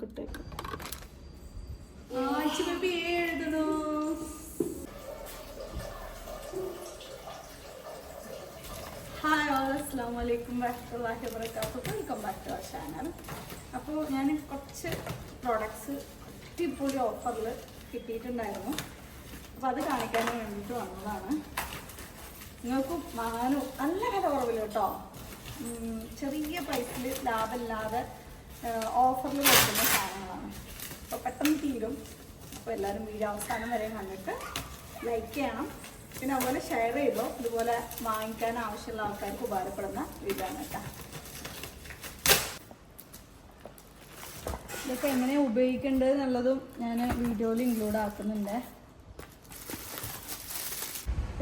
നമുക്ക് ഇട്ടേക്കാം എഴുതണോ? Hi all അസ്സാം വലൈക്കും വാഹി വബർക്കാത്തു welcome back to our channel അപ്പോൾ ഞാൻ കുറച്ച് പ്രോഡക്ട്സ് അടിപൊളി ഓഫറിൽ കിട്ടിയിട്ടുണ്ടായിരുന്നു. അപ്പോൾ അത് കാണിക്കാൻ വേണ്ടിയിട്ട് വന്നതാണ്. നിങ്ങൾക്ക് വാങ്ങാനും നല്ല വില കുറവില്ല കേട്ടോ ചെറിയ പ്രൈസിൽ ലാഭമില്ലാതെ ഓഫറിൽ കൊടുക്കുന്ന സാധനങ്ങളാണ്. അപ്പോൾ പെട്ടെന്ന് തീരും. അപ്പോൾ എല്ലാവരും വീഡിയോ അവസാനം വരെ കണ്ടിട്ട് ലൈക്ക് ചെയ്യണം. പിന്നെ അതുപോലെ ഷെയർ ചെയ്തോ. ഇതുപോലെ വാങ്ങിക്കാൻ ആവശ്യമുള്ള ആൾക്കാർക്ക് ഉപകാരപ്പെടുന്ന ആണ് കേട്ടോ ഇതൊക്കെ എങ്ങനെ ഉപയോഗിക്കേണ്ടത് എന്നുള്ളതും ഞാൻ വീഡിയോയിൽ ഇൻക്ലൂഡ് ആക്കുന്നുണ്ട്.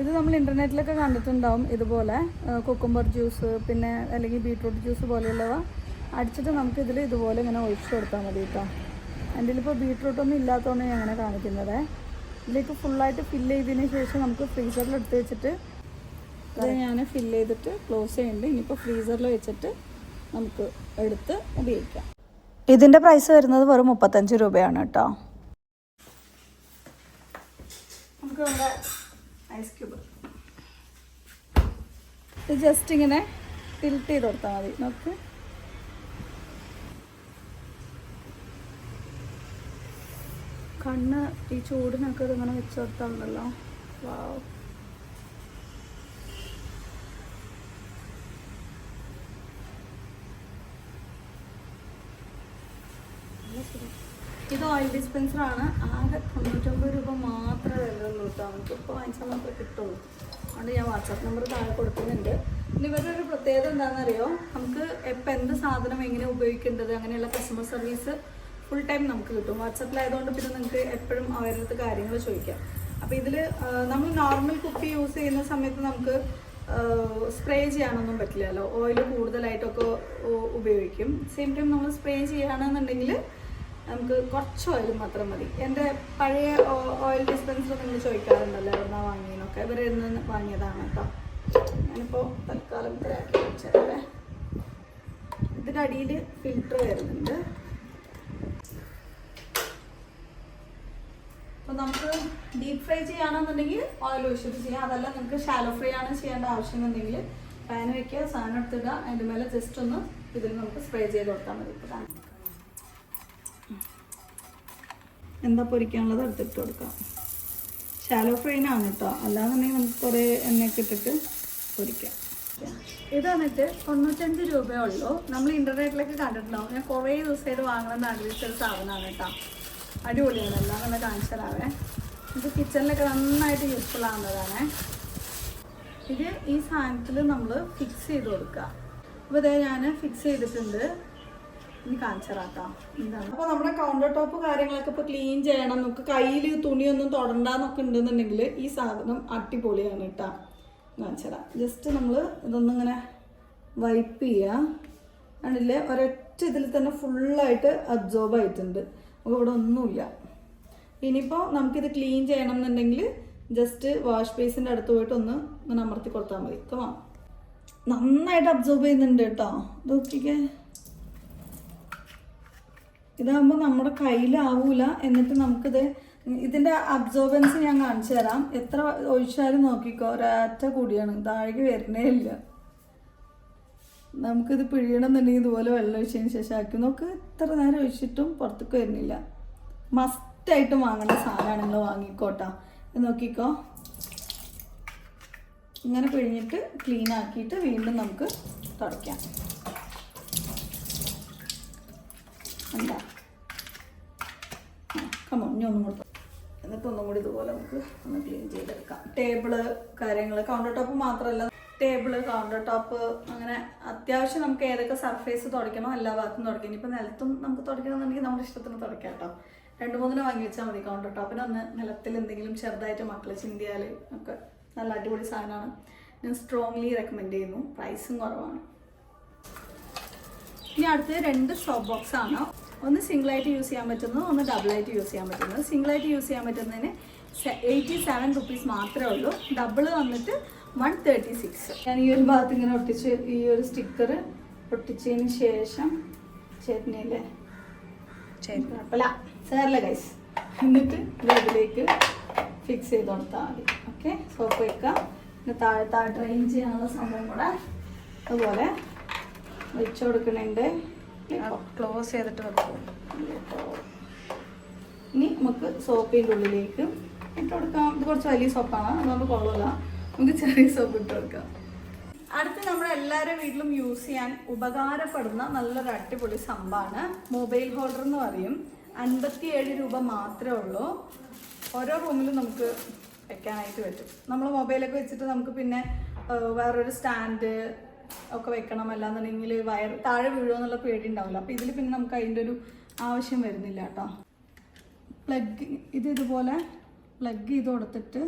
ഇത് നമ്മൾ ഇന്റർനെറ്റിലൊക്കെ കണ്ടിട്ടുണ്ടാവും ഇതുപോലെ കുക്കുംബർ ജ്യൂസ് പിന്നെ അല്ലെങ്കിൽ ബീട്രൂട്ട് ജ്യൂസ് പോലെയുള്ളവ. അടിച്ചിട്ട് നമുക്ക് ഇതിൽ ഇതുപോലെ ഇങ്ങനെ ഒഴിച്ചു കൊടുത്താൽ മതി കേട്ടോ എന്റെ ഇപ്പോൾ ബീട്രൂട്ടൊന്നും ഇല്ലാത്തതുകൊണ്ട് ഞാൻ അങ്ങനെ കാണിക്കുന്നത്. ഇതിലേക്ക് ഫുള്ളായിട്ട് ഫില്ല് ചെയ്തതിന് ശേഷം നമുക്ക് ഫ്രീസറിൽ എടുത്ത് വെച്ചിട്ട് അത് ഞാൻ ഫില്ല് ചെയ്തിട്ട് ക്ലോസ് ചെയ്യുന്നുണ്ട് ഇനിയിപ്പോൾ ഫ്രീസറിൽ വെച്ചിട്ട് നമുക്ക് എടുത്ത് ഉപയോഗിക്കാം. ഇതിന്റെ പ്രൈസ് വരുന്നത് വെറും മുപ്പത്തഞ്ച് രൂപയാണ് കേട്ടോ നമുക്ക് ഐസ് ക്യൂബ് ഇത് ജസ്റ്റ് ഇങ്ങനെ ഫിൽറ്റ് ചെയ്ത് കൊടുത്താൽ മതി. നോക്ക്. കണ്ണ് ഈ ചൂടിനൊക്കെ ഇതിങ്ങനെ വെച്ച് കൊടുത്താലുണ്ടല്ലോ വാവ്. ഇത് ഓയിൽ ഡിസ്പെൻസർ ആണ്. ആകെ തൊണ്ണൂറ്റൊമ്പത് രൂപ മാത്രമേ വരുന്നുള്ളൂ കേട്ടോ. നമുക്ക് ഇപ്പോൾ വാങ്ങിച്ചാൽ മാത്രമേ കിട്ടുള്ളൂ. അതുകൊണ്ട് ഞാൻ വാട്സാപ്പ് നമ്പർ താഴെ കൊടുക്കുന്നുണ്ട്. ഇവരുടെ ഒരു പ്രത്യേകത എന്താണെന്നറിയോ? നമുക്ക് എപ്പോൾ എന്ത് സാധനം എങ്ങനെ ഉപയോഗിക്കേണ്ടത്? അങ്ങനെയുള്ള കസ്റ്റമർ സർവീസ് ഫുൾ ടൈം നമുക്ക് കിട്ടും. വാട്സപ്പിലായതുകൊണ്ട് പിന്നെ നിങ്ങൾക്ക് എപ്പോഴും അവരുടെ അടുത്ത് കാര്യങ്ങൾ ചോദിക്കാം. അപ്പോൾ ഇതിൽ നമ്മൾ നോർമൽ കുപ്പി യൂസ് ചെയ്യുന്ന സമയത്ത് നമുക്ക് സ്പ്രേ ചെയ്യാനൊന്നും പറ്റില്ലല്ലോ. ഓയിൽ കൂടുതലായിട്ടൊക്കെ ഉപയോഗിക്കും. സെയിം ടൈം നമ്മൾ സ്പ്രേ ചെയ്യുകയാണെന്നുണ്ടെങ്കിൽ നമുക്ക് കുറച്ച് ഓയിൽ മാത്രം മതി. എന്റെ പഴയ ഓയിൽ ഡിസ്പെൻസർ നിങ്ങൾ ചോദിക്കാറുണ്ടല്ലോ എവിടുന്നാ വാങ്ങിയെന്നൊക്കെ ഇവരെ നിന്ന് വാങ്ങിയതാണ് കേട്ടോ ഞാനിപ്പോൾ തൽക്കാലം ഇത്രയാക്കി വെച്ചേ ഇതിന്റെ അടിയിൽ ഫിൽറ്റർ വരുന്നുണ്ട്. അപ്പോൾ നമുക്ക് ഡീപ് ഫ്രൈ ചെയ്യുകയാണെന്നുണ്ടെങ്കിൽ ഓയിൽ ഒഴിച്ചിട്ട് ചെയ്യാം. അതല്ല നിങ്ങൾക്ക് ഷാലോ ഫ്രൈ ആണ് ചെയ്യേണ്ട ആവശ്യമെന്നുണ്ടെങ്കിൽ പാൻ വെക്കുക സാധനം എടുത്തിടുക. അതിന്റെ മേലെ ജസ്റ്റ് ഒന്ന് ഇതിൽ നമുക്ക് സ്പ്രേ ചെയ്ത് കൊടുത്താൽ മതി. എന്താ പൊരിക്കാനുള്ളത് എടുത്തിട്ട് കൊടുക്കാം. ഷാലോ ഫ്രൈ ആണ് കേട്ടോ. അല്ലാന്നുണ്ടെങ്കിൽ നമുക്ക് കുറേ എണ്ണയൊക്കെ ഇട്ടിട്ട് പൊരിക്കാം. ഇത് വന്നിട്ട് തൊണ്ണൂറ്റഞ്ച് രൂപയേ ഉള്ളൂ. നമ്മൾ ഇന്റർനെറ്റിലൊക്കെ കണ്ടിട്ടുണ്ടാവും. ഞാൻ കുറേ ദിവസമായിട്ട് വാങ്ങണമെന്ന് ആഗ്രഹിച്ച ഒരു സാധനമാണ് കേട്ടോ. അടിപൊളിയാണ് എല്ലാം നല്ല കാണിച്ചു തരാവേ ഇത് കിച്ചണിലൊക്കെ നന്നായിട്ട് യൂസ്ഫുൾ ആവുന്നതാണ്. ഇത് ഈ സാധനത്തിൽ നമ്മൾ ഫിക്സ് ചെയ്ത് കൊടുക്കുക അപ്പോൾ ഇതേ ഞാൻ ഫിക്സ് ചെയ്തിട്ടുണ്ട്. ഇനി കാണിച്ചു തരാം എന്താണ് അപ്പോൾ നമ്മുടെ കൗണ്ടർ ടോപ്പ് കാര്യങ്ങളൊക്കെ ഇപ്പോൾ ക്ലീൻ ചെയ്യണം. നമുക്ക് കയ്യിൽ തുണിയൊന്നും തൊടണ്ടെന്നൊക്കെ ഉണ്ടെന്നുണ്ടെങ്കിൽ ഈ സാധനം അടിപൊളിയാണ് കേട്ടോ കാണിച്ചു തരാം ജസ്റ്റ് നമ്മൾ ഇതൊന്നിങ്ങനെ വൈപ്പ് ചെയ്യുക കണ്ടില്ലേ? ഒരൊറ്റ ഇതിൽ തന്നെ ഫുള്ളായിട്ട് അബ്സോർബ് ആയിട്ടുണ്ട്. ഇവിടെ ഒന്നുമില്ല ഇനിയിപ്പോൾ നമുക്കിത് ക്ലീൻ ചെയ്യണം എന്നുണ്ടെങ്കിൽ ജസ്റ്റ് വാഷ് ബേസിന്റെ അടുത്ത് പോയിട്ട് ഒന്ന് ഇങ്ങനെ അമർത്തി കൊടുത്താൽ മതി. കമാ നന്നായിട്ട് അബ്സോർബ് ചെയ്യുന്നുണ്ട് കേട്ടോ. നോക്കിക്കേ. ഇതാകുമ്പോൾ നമ്മുടെ കയ്യിലാവൂല. എന്നിട്ട് നമുക്കിത് ഇതിന്റെ അബ്സോർബൻസ് ഞാൻ കാണിച്ചു തരാം എത്ര ഒഴിച്ചാലും നോക്കിക്കോ. ഒരാറ്റ കൂടിയാണ്. താഴേക്ക് വരണേ ഇല്ല. നമുക്കിത് പിഴിയണമെന്നുണ്ടെങ്കിൽ ഇതുപോലെ വെള്ളം ഒഴിച്ചതിന് ശേഷം ആക്കി. നോക്ക് ഇത്ര നേരം ഒഴിച്ചിട്ടും പുറത്തേക്ക് വരുന്നില്ല. മസ്റ്റായിട്ടും വാങ്ങേണ്ട സാധനമാണ് നിങ്ങൾ വാങ്ങിക്കോട്ടാ. നോക്കിക്കോ. ഇങ്ങനെ പിഴിഞ്ഞിട്ട് ക്ലീൻ ആക്കിയിട്ട് വീണ്ടും നമുക്ക് തുടയ്ക്കാം. എന്താ കമോ ഇനി ഒന്നും കൂടെ എന്നിട്ട് ഒന്നും കൂടി ഇതുപോലെ നമുക്ക് ഒന്ന് ക്ലീൻ ചെയ്തെടുക്കാം. ടേബിൾ കാര്യങ്ങൾ കൗണ്ടർ ടോപ്പ് മാത്രമല്ല. ടേബിൾ കൗണ്ടർ ടോപ്പ് അങ്ങനെ അത്യാവശ്യം നമുക്ക് ഏതൊക്കെ സർഫേസ് തുടയ്ക്കണോ എല്ലാ ഭാഗത്തും തുടയ്ക്കണം ഇനിയിപ്പോൾ നിലത്തും നമുക്ക് തുടയ്ക്കണമെന്നുണ്ടെങ്കിൽ നമ്മുടെ ഇഷ്ടത്തിന് തുടയ്ക്കാം കേട്ടോ. രണ്ട് മൂന്നിന് വാങ്ങി വെച്ചാൽ മതി കൗണ്ടർ ടോപ്പിന് ഒന്ന് നിലത്തിൽ എന്തെങ്കിലും ചെറുതായിട്ട് മക്കൾ ചിന്തിയാൽ ഒക്കെ നല്ല അടിപൊളി സാധനമാണ്. ഞാൻ സ്ട്രോങ്ലി റെക്കമെൻഡ് ചെയ്യുന്നു. പ്രൈസും കുറവാണ്. ഇനി അടുത്തത് രണ്ട് സ്റ്റോപ്പ് ബോക്സ് ആണ്. ഒന്ന് സിംഗിൾ ആയിട്ട് യൂസ് ചെയ്യാൻ പറ്റുന്നത് ഒന്ന് ഡബിൾ ആയിട്ട് യൂസ് ചെയ്യാൻ പറ്റുന്നത്. സിംഗിൾ ആയിട്ട് യൂസ് ചെയ്യാൻ പറ്റുന്നതിന് എയ്റ്റി സെവൻ റുപ്പീസ് മാത്രമേ ഉള്ളൂ. ഡബിൾ വന്നിട്ട് വൺ തേർട്ടി സിക്സ് ഞാൻ ഈ ഒരു ഭാഗത്ത് ഇങ്ങനെ ഒട്ടിച്ച് ഈ ഒരു സ്റ്റിക്കർ ഒട്ടിച്ചതിന് ശേഷം ചേട്ടനയിലെ കുഴപ്പമില്ല. സാറില്ല ഗൈസ് എന്നിട്ട് ഇത് ഇതിലേക്ക് ഫിക്സ് ചെയ്ത് കൊടുത്താൽ മതി. ഓക്കെ സോപ്പ് വെക്കുക പിന്നെ താഴെ താഴെ ഡ്രെയിൻ ചെയ്യാനുള്ള സംഭവം കൂടെ അതുപോലെ വെച്ച് കൊടുക്കണുണ്ട് ക്ലോസ് ചെയ്തിട്ട് വെക്കും. ഇനി നമുക്ക് സോപ്പിന്റെ ഉള്ളിലേക്ക് ഇട്ട് കൊടുക്കാം. ഇത് കുറച്ച് വലിയ സോപ്പാണ് അതുകൊണ്ട് കൊള്ളില്ല നമുക്ക് ചെറിയ സോപ്പ് ഇട്ട് കൊടുക്കാം. അടുത്ത് നമ്മുടെ എല്ലാവരുടെ വീട്ടിലും യൂസ് ചെയ്യാൻ ഉപകാരപ്പെടുന്ന നല്ലൊരു അടിപൊളി സംഭവമാണ്. മൊബൈൽ ഹോൾഡർ എന്ന് പറയും. അൻപത്തിയേഴ് രൂപ മാത്രമേ ഉള്ളൂ. ഓരോ റൂമിലും നമുക്ക് വെക്കാനായിട്ട് പറ്റും. നമ്മൾ മൊബൈലൊക്കെ വെച്ചിട്ട് നമുക്ക് പിന്നെ വേറൊരു സ്റ്റാൻഡ് ഒക്കെ വെക്കണം. അല്ലാന്നുണ്ടെങ്കിൽ വയർ താഴെ വീഴുമോ എന്നുള്ള പേടി ഉണ്ടാവില്ല. അപ്പോൾ ഇതിൽ പിന്നെ നമുക്ക് അതിന്റെ ഒരു ആവശ്യം വരുന്നില്ല കേട്ടോ. പ്ലഗ് ഇത് ഇതുപോലെ പ്ലഗ് ചെയ്ത് കൊടുത്തിട്ട്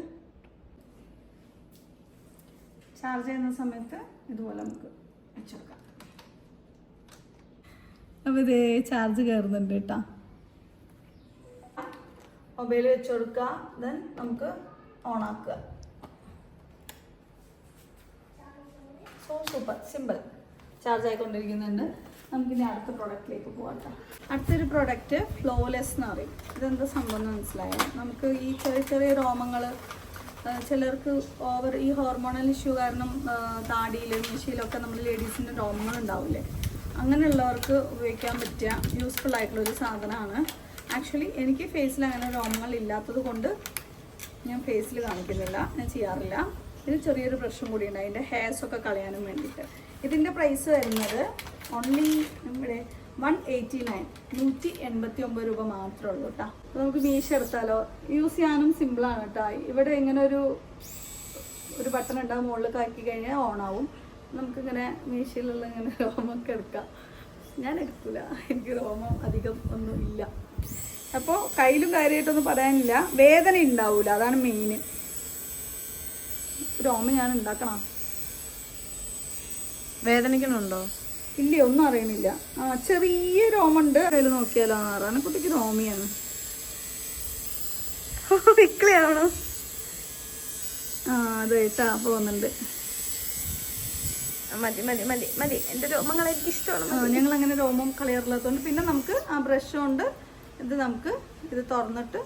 ചാർജ് ചെയ്യുന്ന സമയത്ത് ഇതുപോലെ നമുക്ക് വെച്ചെടുക്കാം. അപ്പോൾ ഇതേ ചാർജ് കയറുന്നുണ്ട് കേട്ടോ. മൊബൈൽ വെച്ച് കൊടുക്കുക ദെൻ നമുക്ക് ഓൺ ആക്കുക സോ സൂപ്പർ സിമ്പിൾ ചാർജ് ആയിക്കൊണ്ടിരിക്കുന്നുണ്ട്. നമുക്കിനി അടുത്ത പ്രോഡക്റ്റിലേക്ക് പോകാം കേട്ടോ. അടുത്തൊരു പ്രോഡക്റ്റ് ഫ്ലോലെസ് എന്ന് പറയും. ഇതെന്താ സംഭവം എന്ന് മനസ്സിലായോ? നമുക്ക് ഈ ചെറിയ ചെറിയ രോമങ്ങൾ ചിലർക്ക് ഓവർ ഈ ഹോർമോണൽ ഇഷ്യൂ കാരണം താടിയിൽ മീശയിലൊക്കെ നമ്മൾ ലേഡീസിന്റെ രോമങ്ങൾ ഉണ്ടാവില്ലേ? അങ്ങനെയുള്ളവർക്ക് ഉപയോഗിക്കാൻ പറ്റിയ യൂസ്ഫുൾ ആയിട്ടുള്ള ഒരു സാധനമാണ്. ആക്ച്വലി എനിക്ക് ഫേസിൽ അങ്ങനെ രോമങ്ങൾ ഇല്ലാത്തത് കൊണ്ട് ഞാൻ ഫേസിൽ കാണിക്കുന്നില്ല. ഞാൻ ചെയ്യാറില്ല. ഇത് ചെറിയൊരു പ്രശ്നം ഉണ്ട് അതിന്റെ ഹെയർസ് ഒക്കെ കളയാനും വേണ്ടിയിട്ട്. ഇതിന്റെ പ്രൈസ് വരുന്നത് ഓൺലി നമ്മുടെ വൺ എയ്റ്റി നയൻ നൂറ്റി എൺപത്തി ഒമ്പത് രൂപ മാത്രമേ ഉള്ളൂ കേട്ടോ അപ്പോൾ നമുക്ക് മീശ എടുത്താലോ? യൂസ് ചെയ്യാനും സിമ്പിളാണ് കേട്ടോ ഇവിടെ ഇങ്ങനെ ഒരു ഒരു ബട്ടൺ ഉണ്ടാകും മുകളിൽ കാക്കി കഴിഞ്ഞാൽ ഓൺ ആവും. നമുക്കിങ്ങനെ മീശയിലുള്ള ഇങ്ങനെ രോമൊക്കെ എടുക്കാം. ഞാൻ എടുക്കില്ല എനിക്ക് രോമം അധികം ഒന്നും ഇല്ല. അപ്പോൾ കയ്യിലും കാര്യമായിട്ടൊന്നും പറയാനില്ല. വേദന ഉണ്ടാവില്ല അതാണ് മെയിൻ രോമം ഞാൻ ഉണ്ടാക്കണം? വേദനിക്കണുണ്ടോ? ഇല്ല ഒന്നും അറിയണില്ല. ആ ചെറിയ രോമുണ്ട് അതിൽ നോക്കിയാലോ ആറാണ് കുട്ടിക്ക് രോമിയാണ്. വിക്ലിയാണോ? ആ അതെ കേട്ടാ പോകുന്നുണ്ട് മതി മതി മതി മതി. എന്റെ രോമങ്ങൾ എനിക്ക് ഇഷ്ടമാണ് ഞങ്ങൾ അങ്ങനെ രോമം കളയാറില്ലാത്തതുകൊണ്ട് പിന്നെ നമുക്ക് ആ ബ്രഷ് കൊണ്ട് ഇത് നമുക്ക് ഇത് തുറന്നിട്ട്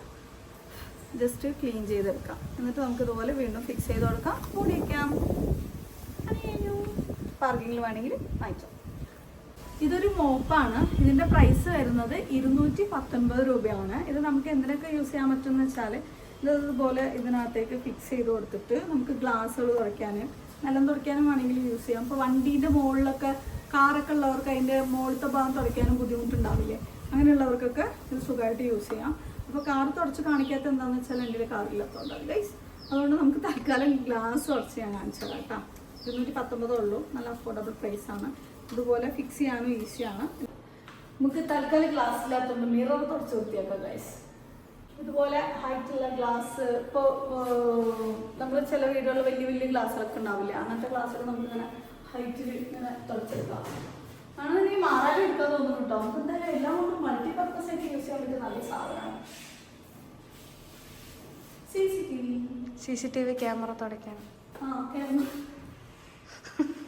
ജസ്റ്റ് ക്ലീൻ ചെയ്തെടുക്കാം. എന്നിട്ട് നമുക്ക് ഇതുപോലെ വീണ്ടും ഫിക്സ് ചെയ്ത് കൊടുക്കാം. മൂടി വയ്ക്കാം പാർക്കിങ്ങിൽ വേണമെങ്കിൽ വാങ്ങിച്ചോ. ഇതൊരു മോപ്പാണ്. ഇതിന്റെ പ്രൈസ് വരുന്നത് ഇരുന്നൂറ്റി പത്തൊൻപത് രൂപയാണ്. ഇത് നമുക്ക് എന്തിനൊക്കെ യൂസ് ചെയ്യാൻ പറ്റുമെന്ന് വെച്ചാൽ ഇത് ഇതുപോലെ ഇതിനകത്തേക്ക് ഫിക്സ് ചെയ്ത് കൊടുത്തിട്ട് നമുക്ക് ഗ്ലാസ്സുകൾ തുറയ്ക്കാൻ നിലം തുറയ്ക്കാനും വേണമെങ്കിൽ യൂസ് ചെയ്യാം. ഇപ്പോൾ വണ്ടീന്റെ മുകളിലൊക്കെ കാറൊക്കെ ഉള്ളവർക്ക് അതിന്റെ മുകളിലത്തെ ഭാഗം തുറയ്ക്കാനും ബുദ്ധിമുട്ടുണ്ടാവില്ലേ? അങ്ങനെയുള്ളവർക്കൊക്കെ ഇത് സുഖമായിട്ട് യൂസ് ചെയ്യാം. അപ്പോൾ കാർ തുടച്ച് കാണിക്കാത്ത എന്താണെന്ന് വെച്ചാൽ എന്റെ കാറില്ലാത്തതുകൊണ്ടാണ് ഗൈസ് അതുകൊണ്ട് നമുക്ക് തൽക്കാലം ഗ്ലാസ് തുടച്ച് ഞാൻ കാണിച്ചു ഇരുന്നൂറ്റി പത്തൊമ്പതേ ഉള്ളൂ. നല്ല അഫോർഡബിൾ പ്രൈസ് ആണ്. ഇതുപോലെ ഫിക്സ് ചെയ്യാനും ഈസിയാണ് നമുക്ക് തൽക്കാലം ഗ്ലാസ് ഇല്ലാത്തതുകൊണ്ട് മിറർ തുടച്ച് വൃത്തിയാക്കാം ഗൈസ് ഇതുപോലെ ഹൈറ്റുള്ള ഗ്ലാസ് ഇപ്പോൾ നമ്മൾ ചില വീടുകളിൽ വലിയ വലിയ ഗ്ലാസ്സുകളൊക്കെ ഉണ്ടാവില്ല അങ്ങനത്തെ ഗ്ലാസ്സുകൾ നമുക്കിങ്ങനെ ഹൈറ്റിൽ ഇങ്ങനെ തുടച്ചെടുക്കാം. ആണെന്നുണ്ടെങ്കിൽ മാറാനും എടുക്കാൻ തോന്നുന്നു കേട്ടോ നമുക്ക് എന്തായാലും എല്ലാം കൊണ്ടും മൾട്ടിപർപ്പസ് ആയിട്ട് യൂസ് ചെയ്യാൻ പറ്റിയ നല്ല സാധനമാണ്. C C T V C C T V camera തുടയ്ക്കാൻ. ആ ഓക്കെ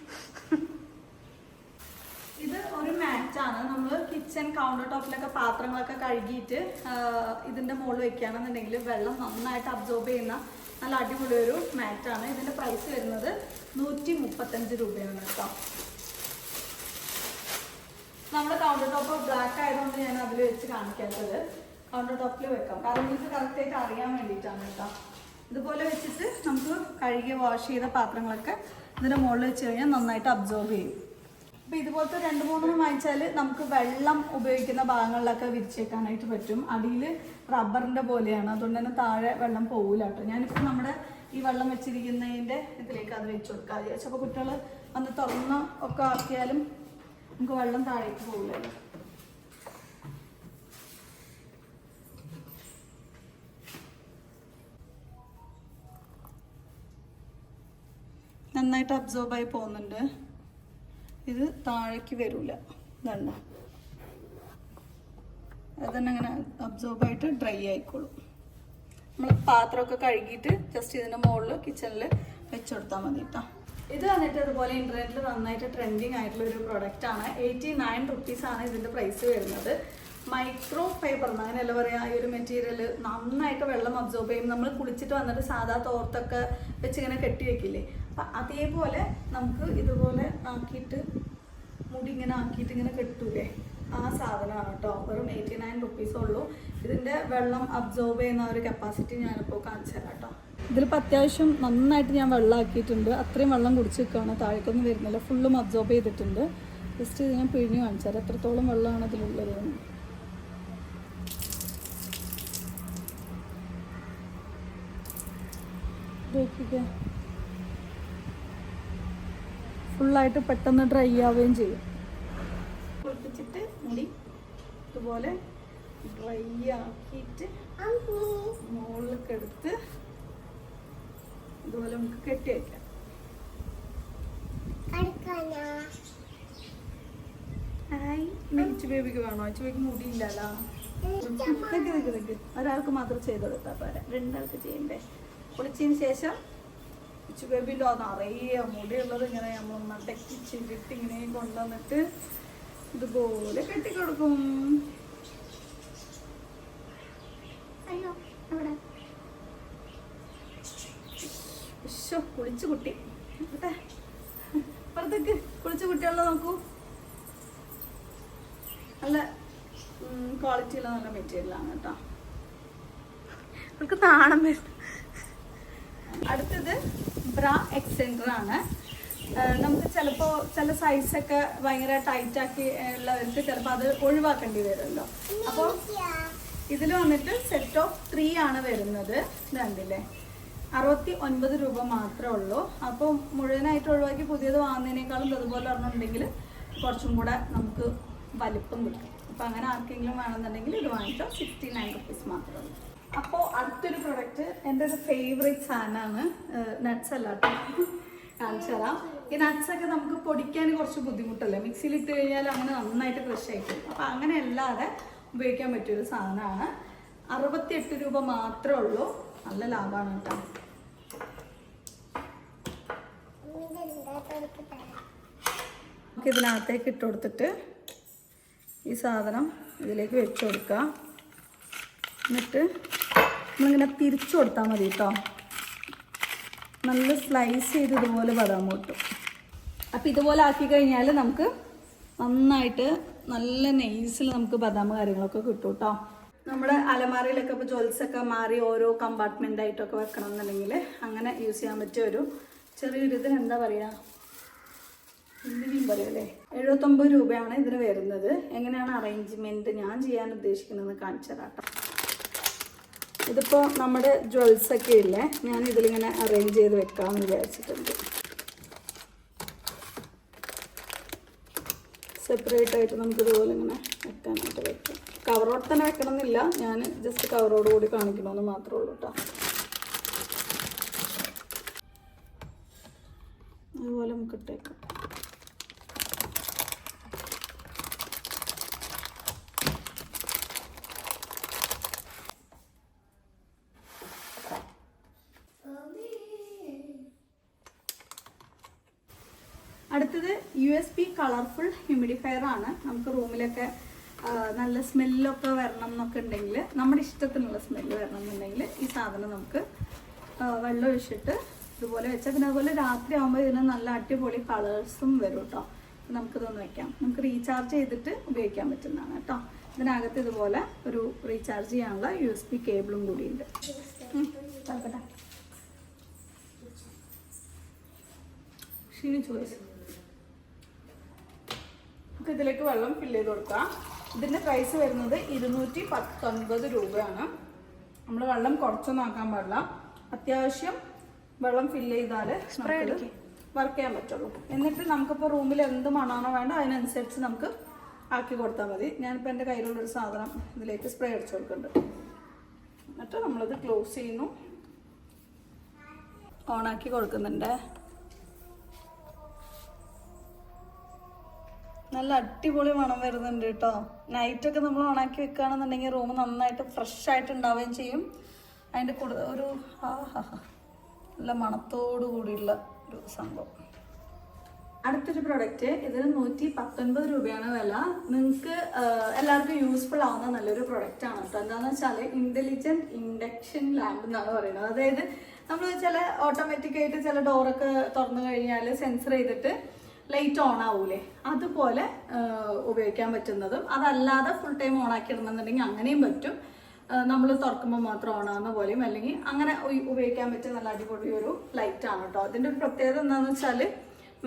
ഇത് ഒരു മാറ്റാണ് നമ്മൾ കിച്ചൺ കൗണ്ടർ ടോപ്പിലൊക്കെ പാത്രങ്ങളൊക്കെ കഴുകിയിട്ട് ഇതിന്റെ മുകളിൽ വെക്കുകയാണെന്നുണ്ടെങ്കിൽ വെള്ളം നന്നായിട്ട് അബ്സോർബ് ചെയ്യുന്ന നല്ല അടിപൊളി ഒരു മാറ്റാണ് ഇതിന്റെ പ്രൈസ് വരുന്നത് നൂറ്റി മുപ്പത്തഞ്ച് രൂപയാണ് കേട്ടോ. നമ്മുടെ കൗണ്ടർ ടോപ്പ് ബ്ലാക്ക് ആയതുകൊണ്ട് ഞാൻ അതിൽ വെച്ച് കാണിക്കാത്തത്. കൗണ്ടർ ടോപ്പിൽ വെക്കാം. കാരണം നിങ്ങൾക്ക് കറക്റ്റ് ആയിട്ട് അറിയാൻ വേണ്ടിയിട്ടാണ് കേട്ടോ. ഇതുപോലെ വെച്ചിട്ട് നമുക്ക് കഴുകി വാഷ് ചെയ്ത പാത്രങ്ങളൊക്കെ ഇതിന്റെ മുകളിൽ വെച്ച് കഴിഞ്ഞാൽ നന്നായിട്ട് അബ്സോർബ് ചെയ്യും. അപ്പോൾ ഇതുപോലത്തെ രണ്ട് മൂന്നെണ്ണം വാങ്ങിച്ചാൽ നമുക്ക് വെള്ളം ഉപയോഗിക്കുന്ന ഭാഗങ്ങളിലൊക്കെ വിരിച്ചേക്കാനായിട്ട് പറ്റും. അടിയിൽ റബ്ബറിന്റെ പോലെയാണ്. അതുകൊണ്ട് തന്നെ താഴെ വെള്ളം പോകില്ല കേട്ടോ. ഞാനിപ്പോൾ നമ്മുടെ ഈ വെള്ളം വെച്ചിരിക്കുന്നതിന്റെ ഇതിലേക്ക് അത് വെച്ച് കൊടുക്കാം. വിചാരിച്ചപ്പോൾ കുട്ടികൾ വന്ന് തുറന്ന് ഒക്കെ ആക്കിയാലും നമുക്ക് വെള്ളം താഴേക്ക് പോകില്ലല്ലോ നന്നായിട്ട് അബ്സോർബായി പോകുന്നുണ്ട്. ഇത് താഴേക്ക് വരില്ല ഇതണ്ട അതന്നെ അങ്ങനെ അബ്സോർബ് ആയിട്ട് ഡ്രൈ ആയിക്കോളും. നമ്മൾ പാത്രമൊക്കെ കഴുകിയിട്ട് ജസ്റ്റ് ഇതിന്റെ മുകളിൽ കിച്ചണിൽ വെച്ചുകൊടുത്താൽ മതി കേട്ടോ ഇത് വന്നിട്ട് അതുപോലെ ഇന്റർനെറ്റിൽ നന്നായിട്ട് ട്രെൻഡിങ് ആയിട്ടുള്ള ഒരു പ്രൊഡക്റ്റ് ആണ്. എയ്റ്റി നയൻ റുപ്പീസ് ആണ് ഇതിന്റെ പ്രൈസ് വരുന്നത്. മൈക്രോ ഫൈബർ അങ്ങനെയല്ല പറയാ ഈ ഒരു മെറ്റീരിയൽ നന്നായിട്ട് വെള്ളം അബ്സോർബ് ചെയ്യും. നമ്മൾ കുളിച്ചിട്ട് വന്നിട്ട് സാധാ തോർത്തൊക്കെ വെച്ച് ഇങ്ങനെ കെട്ടി വെക്കില്ലേ? അപ്പം അതേപോലെ നമുക്ക് ഇതുപോലെ ആക്കിയിട്ട് മുടി ഇങ്ങനെ ആക്കിയിട്ട് ഇങ്ങനെ കെട്ടൂലേ? ആ സാധനമാണ് കേട്ടോ വെറും എയ്റ്റി നയൻ റുപ്പീസേ ഉള്ളൂ. ഇതിന്റെ വെള്ളം അബ്സോർബ് ചെയ്യുന്ന ഒരു കപ്പാസിറ്റി ഞാനിപ്പോൾ കാണിച്ചു തരാം കേട്ടോ ഇതിലിപ്പോൾ അത്യാവശ്യം നന്നായിട്ട് ഞാൻ വെള്ളം ആക്കിയിട്ടുണ്ട് അത്രയും വെള്ളം കുടിച്ച് നിൽക്കുകയാണ് താഴേക്കൊന്നും വരുന്നില്ല. ഫുള്ളും അബ്സോർബ് ചെയ്തിട്ടുണ്ട്. ജസ്റ്റ് ഇത് ഞാൻ പിഴിഞ്ഞ് കാണിച്ചു തരാം. എത്രത്തോളം വെള്ളമാണ് ഇതിലുള്ളത്. നോക്കിക്കേ ഫുള്ളായിട്ട് പെട്ടെന്ന് ഡ്രൈ ആവുകയും ചെയ്യും. കുളിപ്പിച്ചിട്ട് മുടി ഇതുപോലെ ഡ്രൈ ആക്കിയിട്ട് മുകളിലേക്ക് എടുത്ത് ഇതുപോലെ നമുക്ക് കെട്ടി വയ്ക്കാം ഹായ്. മിച്ചു ബേബിക്ക് വേണോ? അച്ചു ബേബിക്ക് മുടിയില്ലല്ലോ. നിക്ക് നിക്ക് നിക്ക്. ഒരാൾക്ക് മാത്രം ചെയ്ത് കൊടുത്താൽ പോരാ. രണ്ടാൾക്ക് ചെയ്യണ്ടേ? കുളിച്ചതിന് ശേഷം ഇച്ചു ബേബിയിലോ നിറയെ മുടിയുള്ളത് ഇങ്ങനെ നമ്മൾ ടെക്കി ചിരിട്ട് ഇങ്ങനെ കൊണ്ടുവന്നിട്ട് ഇതുപോലെ കെട്ടിക്കൊടുക്കും. അയ്യോ കുളിച്ചു കുട്ടി. പുറത്തേക്ക് കുളിച്ച കുട്ടികളെ നോക്കൂ. നല്ല ക്വാളിറ്റിയുള്ള നല്ല മെറ്റീരിയലാണ് കേട്ടോ. നമുക്ക് നാണം വരും അടുത്തത് ബ്ര എക്സ്റ്റെൻഡർ ആണ്. നമുക്ക് ചിലപ്പോൾ ചില സൈസൊക്കെ ഭയങ്കര ടൈറ്റാക്കി ഉള്ളവർക്ക് ചിലപ്പോൾ അത് ഒഴിവാക്കേണ്ടി വരുമല്ലോ. അപ്പോൾ ഇതിൽ വന്നിട്ട് സെറ്റ് ഓഫ് ത്രീ ആണ് വരുന്നത്. കണ്ടില്ലേ അറുപത്തി ഒൻപത് രൂപ മാത്രമേ ഉള്ളൂ. അപ്പോൾ മുഴുവനായിട്ട് ഒഴിവാക്കി പുതിയത് വാങ്ങുന്നതിനേക്കാളും ഇതുപോലെ പറഞ്ഞിട്ടുണ്ടെങ്കിൽ കുറച്ചും കൂടെ നമുക്ക് വലിപ്പം കിട്ടും. അപ്പോൾ അങ്ങനെ ആർക്കെങ്കിലും വേണമെന്നുണ്ടെങ്കിൽ ഇത് വാങ്ങിച്ചോ. സിക്സ്റ്റി നയൻ റുപ്പീസ് മാത്രമേ ഉള്ളൂ. അപ്പോൾ അടുത്തൊരു പ്രൊഡക്റ്റ് എന്റെ ഒരു ഫേവറേറ്റ് സാധനമാണ് നട്ട്സ് അല്ലാട്ടോ കാണിച്ചു തരാം ഈ ഒക്കെ നമുക്ക് പൊടിക്കാൻ കുറച്ച് ബുദ്ധിമുട്ടല്ലേ? മിക്സിയിൽ ഇട്ട് കഴിഞ്ഞാൽ അങ്ങനെ നന്നായിട്ട് ഫ്രഷ് ആയിരിക്കും അപ്പോൾ അങ്ങനെ അല്ലാതെ ഉപയോഗിക്കാൻ പറ്റിയൊരു സാധനമാണ്. അറുപത്തിയെട്ട് രൂപ മാത്രമേ ഉള്ളൂ. നല്ല ലാഭമാണ് കേട്ടോ. നമുക്ക് ഇതിനകത്തേക്ക് ഇട്ട് കൊടുത്തിട്ട് ഈ സാധനം ഇതിലേക്ക് വെച്ച് കൊടുക്കുക എന്നിട്ട് നമ്മളിങ്ങനെ തിരിച്ചു കൊടുത്താൽ മതി കേട്ടോ നല്ല സ്ലൈസ് ചെയ്ത് ഇതുപോലെ ബദാം കിട്ടും അപ്പം ഇതുപോലെ ആക്കി കഴിഞ്ഞാൽ നമുക്ക് നന്നായിട്ട് നല്ല നെയ്സിൽ നമുക്ക് ബദാം കാര്യങ്ങളൊക്കെ കിട്ടും കേട്ടോ നമ്മുടെ അലമാരയിലൊക്കെ ഇപ്പോൾ ജ്വൽസൊക്കെ മാറി ഓരോ കമ്പാർട്ട്മെന്റ് ആയിട്ടൊക്കെ വെക്കണം എന്നുണ്ടെങ്കിൽ അങ്ങനെ യൂസ് ചെയ്യാൻ പറ്റിയ ഒരു ചെറിയൊരു ഇതിന് എന്താ പറയുക എന്തിനും പറയല്ലേ എഴുപത്തൊമ്പത് രൂപയാണ് ഇതിന് വരുന്നത്. എങ്ങനെയാണ് അറേഞ്ച്മെന്റ് ഞാൻ ചെയ്യാൻ ഉദ്ദേശിക്കുന്നത് കാണിച്ചു ഇതിപ്പോൾ നമ്മുടെ ജ്വൽസ് ഒക്കെ ഇല്ലേ? ഞാൻ ഇതിലിങ്ങനെ അറേഞ്ച് ചെയ്ത് വെക്കാമെന്ന് വിചാരിച്ചിട്ടുണ്ട്. സെപ്പറേറ്റ് ആയിട്ട് നമുക്ക് ഇതുപോലെ ഇങ്ങനെ വെക്കാനായിട്ട് വെക്കാം. കവറോട് തന്നെ വെക്കണം എന്നില്ല ഞാൻ ജസ്റ്റ് കവറോട് കൂടി കാണിക്കണമെന്ന് മാത്രമേ ഉള്ളൂ കേട്ടോ അതുപോലെ നമുക്ക് ഇട്ടേക്കാം അടുത്തത് U S P colourful humidifier ആണ്. നമുക്ക് റൂമിലൊക്കെ നല്ല സ്മെല്ലൊക്കെ വരണം എന്നൊക്കെ ഉണ്ടെങ്കിൽ നമ്മുടെ ഇഷ്ടത്തിനുള്ള സ്മെല്ല് വരണം എന്നുണ്ടെങ്കിൽ ഈ സാധനം നമുക്ക് വെള്ളം ഒഴിച്ചിട്ട് ഇതുപോലെ വെച്ചാൽ പിന്നെ അതുപോലെ രാത്രി ആകുമ്പോൾ ഇതിന് നല്ല അടിപൊളി കളേഴ്സും വരും കേട്ടോ നമുക്കിതൊന്ന് വെക്കാം. നമുക്ക് റീചാർജ് ചെയ്തിട്ട് ഉപയോഗിക്കാൻ പറ്റുന്നതാണ് കേട്ടോ ഇതിനകത്ത് ഇതുപോലെ ഒരു റീചാർജ് ചെയ്യാനുള്ള യു എസ് പി കേബിളും കൂടിയുണ്ട്. ക്ഷീണിച്ചു പോയി നമുക്ക് ഇതിലേക്ക് വെള്ളം ഫില്ല് ചെയ്ത് കൊടുക്കാം. ഇതിന്റെ പ്രൈസ് വരുന്നത് ഇരുന്നൂറ്റി പത്തൊൻപത് രൂപയാണ്. നമ്മൾ വെള്ളം കുറച്ചൊന്നും ആക്കാൻ പാടില്ല. അത്യാവശ്യം വെള്ളം ഫില്ല് ചെയ്താൽ വർക്ക് ചെയ്യാൻ പറ്റുള്ളൂ. എന്നിട്ട് നമുക്കിപ്പോൾ റൂമിൽ എന്ത് മണമാണോ വേണ്ട അതിനനുസരിച്ച് നമുക്ക് ആക്കി കൊടുത്താൽ മതി. ഞാനിപ്പോൾ എന്റെ കയ്യിലുള്ളൊരു സാധനം ഇതിലേക്ക് സ്പ്രേ അടിച്ചു കൊടുക്കുന്നുണ്ട്. എന്നിട്ട് നമ്മളത് ക്ലോസ് ചെയ്യുന്നു. ഓണാക്കി കൊടുക്കുന്നുണ്ട്. നല്ല അടിപൊളി മണം വരുന്നുണ്ട് കേട്ടോ. നൈറ്റൊക്കെ നമ്മൾ ഉണക്കി വെക്കുകയാണെന്നുണ്ടെങ്കിൽ റൂം നന്നായിട്ട് ഫ്രഷ് ആയിട്ട് ഉണ്ടാവുകയും ചെയ്യും. അതിന്റെ കൂടുതൽ ഒരു നല്ല മണത്തോടു കൂടിയുള്ള ഒരു സംഭവം. അടുത്തൊരു പ്രൊഡക്റ്റ് ഇതിന് നൂറ്റി പത്തൊൻപത് രൂപയാണ് വില. നിങ്ങൾക്ക് എല്ലാവർക്കും യൂസ്ഫുൾ ആവുന്ന നല്ലൊരു പ്രൊഡക്റ്റ് ആണ് കേട്ടോ. എന്താണെന്ന് വെച്ചാൽ ഇന്റലിജന്റ് ഇൻഡക്ഷൻ ലാമ്പ് എന്നാണ് പറയുന്നത്. അതായത് നമ്മൾ ചില ഓട്ടോമാറ്റിക്കായിട്ട് ചില ഡോറൊക്കെ തുറന്നു കഴിഞ്ഞാൽ സെൻസർ ചെയ്തിട്ട് ലൈറ്റ് ഓൺ ആവൂലേ? അതുപോലെ ഉപയോഗിക്കാൻ പറ്റുന്നതും. അതല്ലാതെ ഫുൾ ടൈം ഓൺ ആക്കി ഇടണമെന്നുണ്ടെങ്കിൽ അങ്ങനെയും പറ്റും. നമ്മൾ തുറക്കുമ്പോൾ മാത്രം ഓൺ ആവുന്ന പോലെയും അല്ലെങ്കിൽ അങ്ങനെ ഉപയോഗിക്കാൻ പറ്റിയ നല്ല അടിപൊളി ഒരു ലൈറ്റ് ആണ് കേട്ടോ അതിന്റെ ഒരു പ്രത്യേകത എന്താണെന്ന് വെച്ചാൽ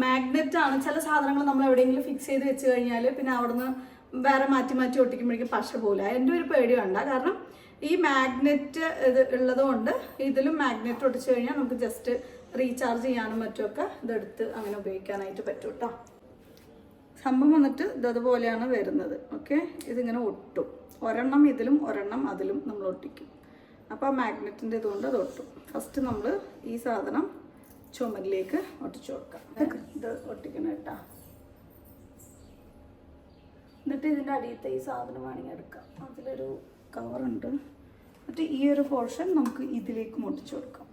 മാഗ്നറ്റ് ആണ്. ചില സാധനങ്ങൾ നമ്മൾ എവിടെയെങ്കിലും ഫിക്സ് ചെയ്ത് വെച്ച് കഴിഞ്ഞാൽ പിന്നെ അവിടുന്ന് വേറെ മാറ്റി മാറ്റി ഒട്ടിക്കുമ്പോഴേക്കും പശ പോലെ എന്റെ ഒരു പേടി വേണ്ട. കാരണം ഈ മാഗ്നറ്റ് ഇത് ഉള്ളതുകൊണ്ട് ഇതിലും മാഗ്നറ്റ് ഒട്ടിച്ച് കഴിഞ്ഞാൽ നമുക്ക് ജസ്റ്റ് റീചാർജ് ചെയ്യാനും മറ്റുമൊക്കെ ഇതെടുത്ത് അങ്ങനെ ഉപയോഗിക്കാനായിട്ട് പറ്റും കേട്ടോ സംഭവം വന്നിട്ട് ഇതുപോലെയാണ് വരുന്നത്. ഓക്കെ? ഇതിങ്ങനെ ഒട്ടും. ഒരെണ്ണം ഇതിലും ഒരെണ്ണം അതിലും നമ്മൾ ഒട്ടിക്കും. അപ്പോൾ ആ മാഗ്നറ്റിന്റെ ഇതുകൊണ്ട് അത് ഒട്ടും. ഫസ്റ്റ് നമ്മൾ ഈ സാധനം ചുമരിലേക്ക് ഒട്ടിച്ചു കൊടുക്കാം. ഇത് ഒട്ടിക്കണം കേട്ടോ എന്നിട്ട് ഇതിന്റെ അടിയത്തെ ഈ സാധനം വേണമെങ്കിൽ എടുക്കാം. അതിലൊരു കവറുണ്ട് എന്നിട്ട് ഈ ഒരു പോർഷൻ നമുക്ക് ഇതിലേക്ക് ഒട്ടിച്ചു കൊടുക്കാം.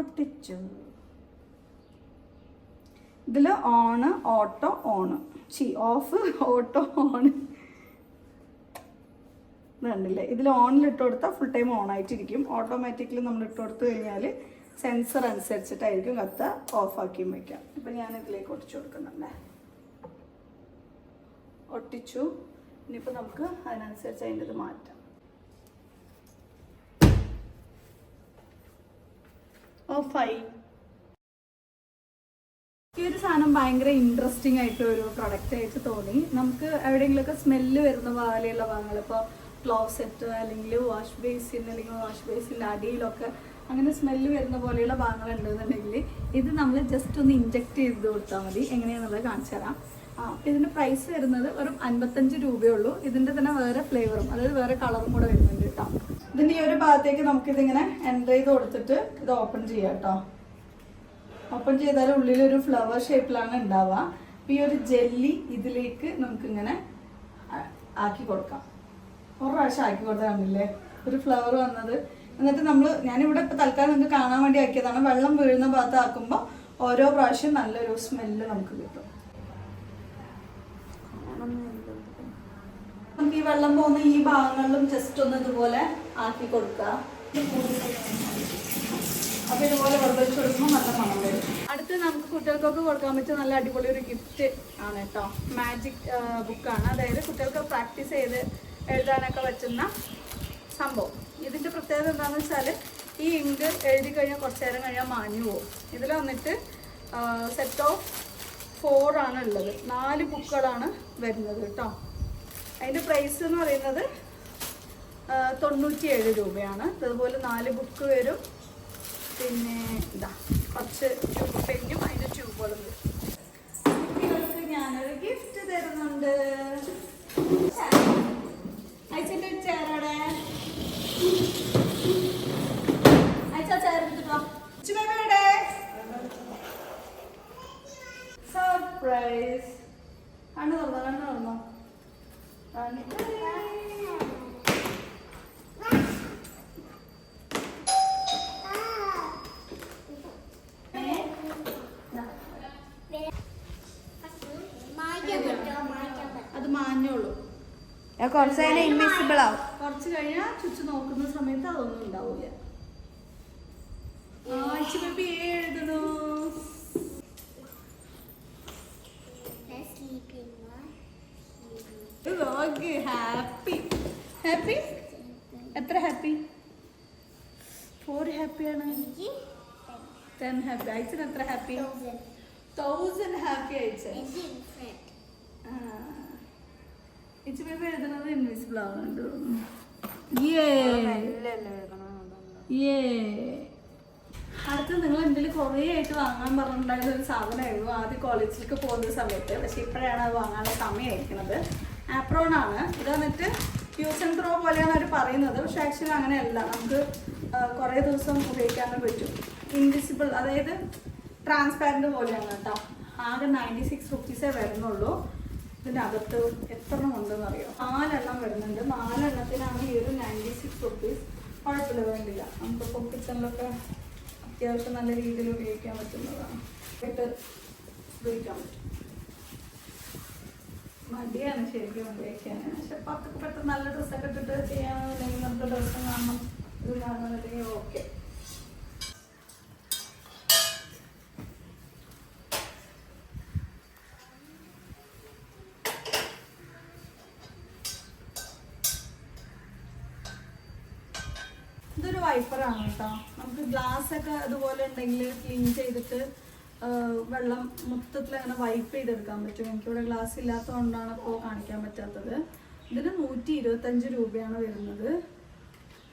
ഒട്ടിച്ചു ഇതിൽ ഓണ് ഓട്ടോ ഓണ് ചി ഓഫ് ഓട്ടോ ഓണ് ഇതുണ്ടല്ലേ? ഇതിൽ ഓണിൽ ഇട്ട് കൊടുത്താൽ ഫുൾ ടൈം ഓൺ ആയിട്ടിരിക്കും. ഓട്ടോമാറ്റിക്കലി നമ്മൾ ഇട്ട് കൊടുത്തു കഴിഞ്ഞാൽ സെൻസർ അനുസരിച്ചിട്ടായിരിക്കും കത്ത് ഓഫാക്കിയും വയ്ക്കാം ഇപ്പം ഞാൻ ഇതിലേക്ക് ഒട്ടിച്ചു കൊടുക്കുന്നുണ്ടേ. ഒട്ടിച്ചു. ഇനിയിപ്പോൾ നമുക്ക് അതിനനുസരിച്ച് അതിന്റെ ഇത് മാറ്റാം. ഓഫായി. ഈ ഒരു സാധനം ഭയങ്കര ഇൻട്രസ്റ്റിംഗ് ആയിട്ട് ഒരു പ്രൊഡക്റ്റ് ആയിട്ട് തോന്നി. നമുക്ക് എവിടെയെങ്കിലുമൊക്കെ സ്മെല്ല് വരുന്ന പോലെയുള്ള ഭാഗങ്ങൾ ഇപ്പോൾ ക്ലോസെറ്റ് അല്ലെങ്കിൽ വാഷ് ബേസിൻ അല്ലെങ്കിൽ വാഷ് ബേസിന്റെ അടിയിലൊക്കെ അങ്ങനെ സ്മെല്ല് വരുന്ന പോലെയുള്ള ഭാഗങ്ങൾ ഉണ്ടെന്നുണ്ടെങ്കിൽ ഇത് നമ്മൾ ജസ്റ്റ് ഒന്ന് ഇഞ്ചെക്ട് ചെയ്ത് കൊടുത്താൽ മതി. എങ്ങനെയാണെന്നുള്ളത് കാണിച്ചു തരാം. ആ ഇതിന്റെ പ്രൈസ് വരുന്നത് വെറും അൻപത്തഞ്ച് രൂപയുള്ളൂ ഇതിന്റെ തന്നെ വേറെ ഫ്ലേവറും അതായത് വേറെ കളറും കൂടെ വരുന്നുണ്ട് കേട്ടോ ഇതിന്റെ ഈ ഒരു ഭാഗത്തേക്ക് നമുക്കിതിങ്ങനെ എന്റർ ചെയ്ത് കൊടുത്തിട്ട് ഇത് ഓപ്പൺ ചെയ്യാം കേട്ടോ ഓപ്പൺ ചെയ്താൽ ഉള്ളിലൊരു ഫ്ലവർ ഷേപ്പിലാണ് ഉണ്ടാവുക അപ്പൊ ഈ ഒരു ജെല്ലി ഇതിലേക്ക് നമുക്ക് ഇങ്ങനെ ആക്കി കൊടുക്കാം. ഒരു പ്രാവശ്യം ആക്കി കൊടുത്താൽ കണ്ടില്ലേ? ഒരു ഫ്ലവർ വന്നത്. എന്നിട്ട് നമ്മൾ ഞാനിവിടെ ഇപ്പൊ തൽക്കാലം നിങ്ങൾക്ക് കാണാൻ വേണ്ടി ആക്കിയതാണ്. വെള്ളം വീഴുന്ന ഭാഗത്ത് ആക്കുമ്പോൾ ഓരോ പ്രാവശ്യം നല്ലൊരു സ്മെല്ല് നമുക്ക് കിട്ടും. നമുക്ക് ഈ വെള്ളം പോകുന്ന ഈ ഭാഗങ്ങളിലും ജസ്റ്റ് ഒന്ന് ഇതുപോലെ ആക്കി കൊടുക്കുക. അപ്പൊ ഇതുപോലെ വെച്ച് കൊടുക്കുമ്പോൾ നല്ല മണം വരും. അടുത്ത് നമുക്ക് കുട്ടികൾക്കൊക്കെ കൊടുക്കാൻ പറ്റിയ നല്ല അടിപൊളി ഒരു ഗിഫ്റ്റ് ആണ് കേട്ടോ മാജിക് ബുക്കാണ് അതായത് കുട്ടികൾക്ക് പ്രാക്ടീസ് ചെയ്ത് എഴുതാനൊക്കെ പറ്റുന്ന സംഭവം. ഇതിന്റെ പ്രത്യേകത എന്താണെന്ന് വെച്ചാൽ ഈ ഇങ്ക് എഴുതി കഴിഞ്ഞാൽ കുറച്ച് നേരം കഴിഞ്ഞാൽ മാഞ്ഞു പോകും. ഇതിൽ വന്നിട്ട് സെറ്റ് ഓഫ് ഫോറാണ് ഉള്ളത്. നാല് ബുക്കുകളാണ് വരുന്നത് കേട്ടോ അതിന്റെ പ്രൈസ് എന്ന് പറയുന്നത് തൊണ്ണൂറ്റിയേഴ് രൂപയാണ്. അതുപോലെ നാല് ബുക്ക് വരും. പിന്നെ ഇതാ കുറച്ച് ട്യൂബ് പെന്നും അതിന്റെ ട്യൂബുകളും കുട്ടികൾക്ക് ഞാനൊരു ഗിഫ്റ്റ് തരുന്നുണ്ട്. അയച്ചിട്ട് ചേരാടെ അയച്ചാ ചേർത്തിട്ടോ സർപ്രൈസ് കണ്ണു തുറന്നോ കണ്ണു തുറന്നോ. അത് മാഞ്ഞോളൂ. കുറച്ച് കഴിഞ്ഞാൽ ഇൻവിസിബിൾ ആവും. കുറച്ച് കഴിഞ്ഞാൽ ചുച്ചു നോക്കുന്ന സമയത്ത് അതൊന്നും ഉണ്ടാവില്ല. ആഴ്ച ബേബി എഴുതണു? ഹാപ്പി. ഹാപ്പി? എത്ര ഹാപ്പി? ഫോർ ഹാപ്പിയാണ് ടെൻ ഹാപ്പി. അയച്ചന് എത്ര ഹാപ്പി? തൗസൻഡ് ഹാപ്പി അയച്ചു ഇച്ചു എഴുതുന്നത് ഇൻവിസിബിൾ ആവുന്നുണ്ട് അടുത്ത് നിങ്ങൾ എന്തെങ്കിലും കുറേ ആയിട്ട് വാങ്ങാൻ പറഞ്ഞിട്ടുണ്ടായിരുന്ന ഒരു സാധനമായിരുന്നു. ആദ്യം കോളേജിലേക്ക് പോകുന്ന സമയത്ത്. പക്ഷെ ഇപ്പോഴാണ് അത് വാങ്ങാനുള്ള സമയമായിരിക്കുന്നത്. ആപ്രോൺ ആണ്. ഇത് വന്നിട്ട് യൂസ് ത്രോ പോലെയാണ് അവർ പറയുന്നത്. പക്ഷെ ആക്ച്വലി അങ്ങനെയല്ല. നമുക്ക് കുറേ ദിവസം ഉപയോഗിക്കാനും പറ്റും. ഇൻവിസിബിൾ അതായത് ട്രാൻസ്പാരന്റ് പോലെയാണ് കേട്ടോ. ആകെ നയന്റി സിക്സ് റുപ്പീസേ വരുന്നുള്ളൂ. ഇതിന്റെ അകത്ത് എത്ര ഉണ്ടെന്ന് അറിയോ? നാലെണ്ണം വരുന്നുണ്ട്. നാലെണ്ണത്തിനാണ് ഈ ഒരു നയന്റി സിക്സ് റുപ്പീസ് കുഴപ്പമില്ല വേണ്ടില്ല. നമുക്കിപ്പോൾ കിച്ചണിലൊക്കെ അത്യാവശ്യം നല്ല രീതിയിൽ ഉപയോഗിക്കാൻ പറ്റുന്നതാണ്. ഇട്ട് ഉപയോഗിക്കാൻ പറ്റും. മടിയാണ് ശരിക്കും ഉണ്ടാക്കിയാണ് പക്ഷെ പുറത്തൊക്കെ പെട്ടെന്ന് നല്ല ഡ്രസ്സൊക്കെ ഇട്ടിട്ട് ചെയ്യാന്നുണ്ടെങ്കിൽ നമുക്ക് ദിവസം കാണണം. ഇത് കാണുന്നുണ്ടെങ്കിൽ ഓക്കെ. ഇതൊരു വൈപ്പറാണ് കേട്ടോ. നമുക്ക് ഗ്ലാസ് ഒക്കെ അതുപോലെ ഉണ്ടെങ്കിൽ ക്ലീൻ ചെയ്തിട്ട് വെള്ളം മൊത്തത്തിൽ അങ്ങനെ വൈപ്പ് ചെയ്തെടുക്കാൻ പറ്റും. എനിക്കിവിടെ ഗ്ലാസ് ഇല്ലാത്തതുകൊണ്ടാണ് ഇപ്പോൾ കാണിക്കാൻ പറ്റാത്തത്. ഇതിന് നൂറ്റി ഇരുപത്തഞ്ച് രൂപയാണ് വരുന്നത്.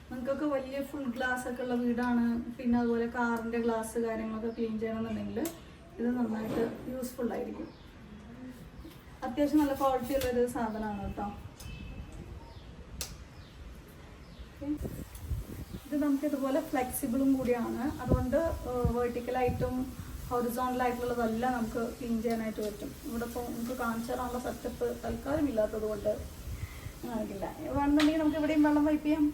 നമുക്കൊക്കെ വലിയ ഫുൾ ഗ്ലാസ് ഒക്കെ ഉള്ള വീടാണ്. പിന്നെ അതുപോലെ കാറിന്റെ ഗ്ലാസ് കാര്യങ്ങളൊക്കെ ക്ലീൻ ചെയ്യണമെന്നുണ്ടെങ്കിൽ ഇത് നന്നായിട്ട് യൂസ്ഫുൾ ആയിരിക്കും. അത്യാവശ്യം നല്ല ക്വാളിറ്റി ഉള്ളൊരു സാധനമാണ് കേട്ടോ. ഇത് നമുക്ക് ഇതുപോലെ ഫ്ലെക്സിബിളും കൂടിയാണ്. അതുകൊണ്ട് വേർട്ടിക്കലായിട്ടും ഹൊറിസോണലായിട്ടുള്ളതെല്ലാം നമുക്ക് ക്ലീൻ ചെയ്യാനായിട്ട് പറ്റും. ഇവിടെ ഇപ്പോൾ നമുക്ക് കാണിച്ചു തരാനുള്ള സെറ്റപ്പ് തൽക്കാലം ഇല്ലാത്തത് കൊണ്ട് കാണിക്കില്ല. വേണമെന്നുണ്ടെങ്കിൽ നമുക്ക് ഇവിടെയും വെള്ളം വൈപ്പ് ചെയ്യാം.